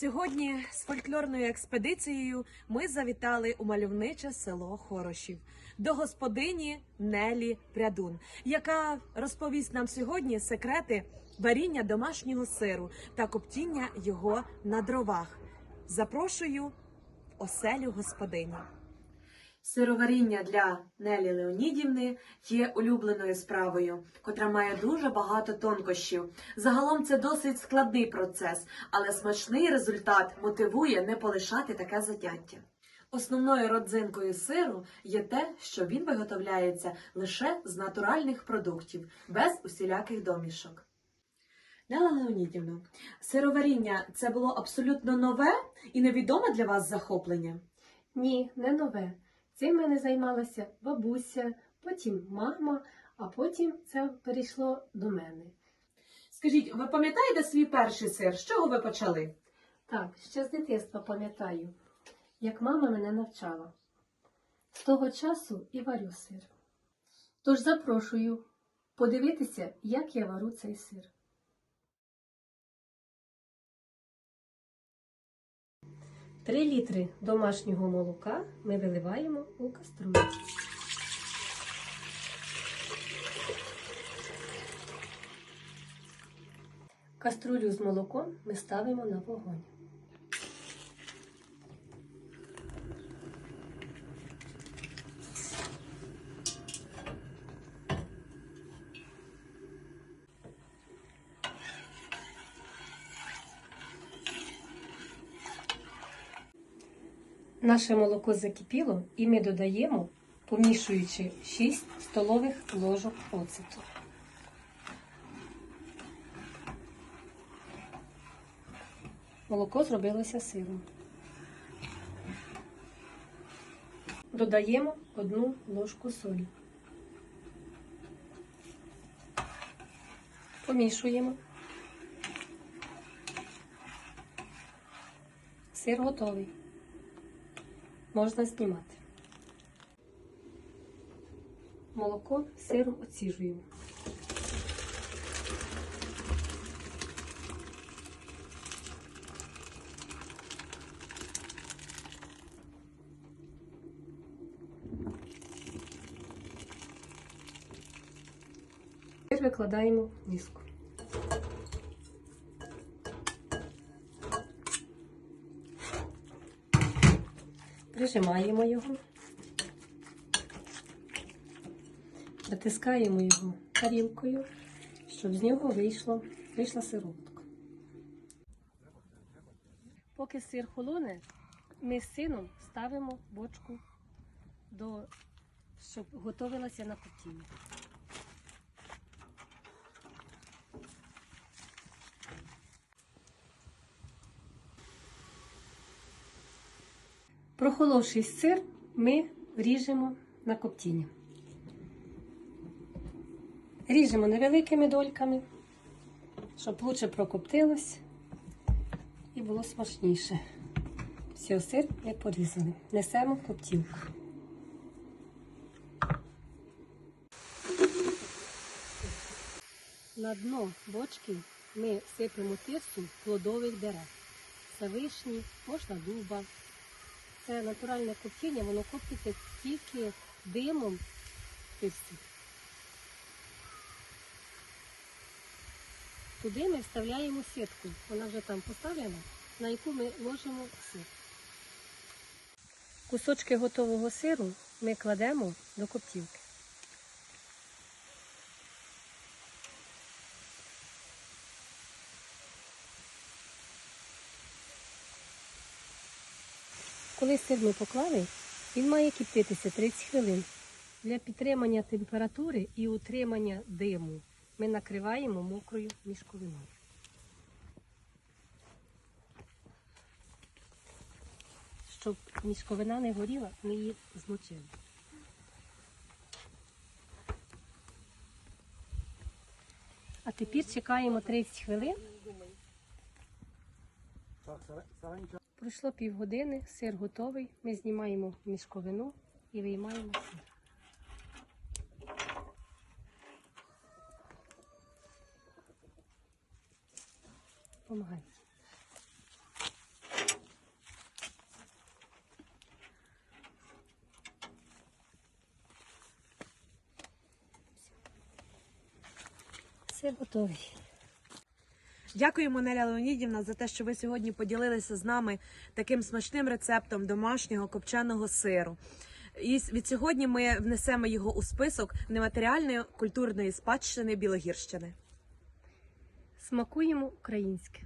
Сьогодні з фольклорною експедицією ми завітали у мальовниче село Хорошів до господині Нелі Прядун, яка розповість нам сьогодні секрети варіння домашнього сиру та коптіння його на дровах. Запрошую в оселю господині. Сироваріння для Нелі Леонідівни є улюбленою справою, котра має дуже багато тонкощів. Загалом це досить складний процес, але смачний результат мотивує не полишати таке заняття. Основною родзинкою сиру є те, що він виготовляється лише з натуральних продуктів, без усіляких домішок. Нела Леонідівна, сироваріння це було абсолютно нове і невідоме для вас захоплення. Ні, не нове. Цим мене займалася бабуся, потім мама, а потім це перейшло до мене. Скажіть, ви пам'ятаєте свій перший сир? З чого ви почали? Так, ще з дитинства пам'ятаю, як мама мене навчала. З того часу і варю сир. Тож запрошую подивитися, як я вару цей сир. Три літри домашнього молока ми виливаємо у каструлю. Каструлю з молоком ми ставимо на вогонь. Наше молоко закипіло і ми додаємо, помішуючи 6 столових ложок оцету. Молоко зробилося сиром. Додаємо одну ложку солі. Помішуємо. Сир готовий. Можна знімати. Молоко сиром оціжуємо. Сир викладаємо миску. Прижимаємо його, притискаємо його тарілкою, щоб з нього вийшло, вийшла сироватка. Поки сир холоне, ми з сином ставимо бочку, до, щоб готувалася на коптіння. Прохоловший сир ми ріжемо на коптіння. Ріжемо невеликими дольками, щоб лучше прокоптилось і було смачніше. Все, сир ми порізали. Несемо в коптілку. На дно бочки ми сипемо тирсу плодових дерев. Це вишні, можна дуба. Це натуральне коптіння, воно коптиться тільки димом тирсі. Туди ми вставляємо сітку. Вона вже там поставлена, на яку ми ложимо сир. Кусочки готового сиру ми кладемо до коптівки. Коли сир ми поклали, він має кипітися 30 хвилин. Для підтримання температури і утримання диму ми накриваємо мокрою мішковиною. Щоб мішковина не горіла, ми її змочили. А тепер чекаємо 30 хвилин. Пройшло півгодини, сир готовий. Ми знімаємо мішковину і виймаємо сир. Помагай. Сир готовий. Дякуємо, Неля Леонідівна, за те, що ви сьогодні поділилися з нами таким смачним рецептом домашнього копченого сиру. І від сьогодні ми внесемо його у список нематеріальної культурної спадщини Білогірщини. Смакуємо українське.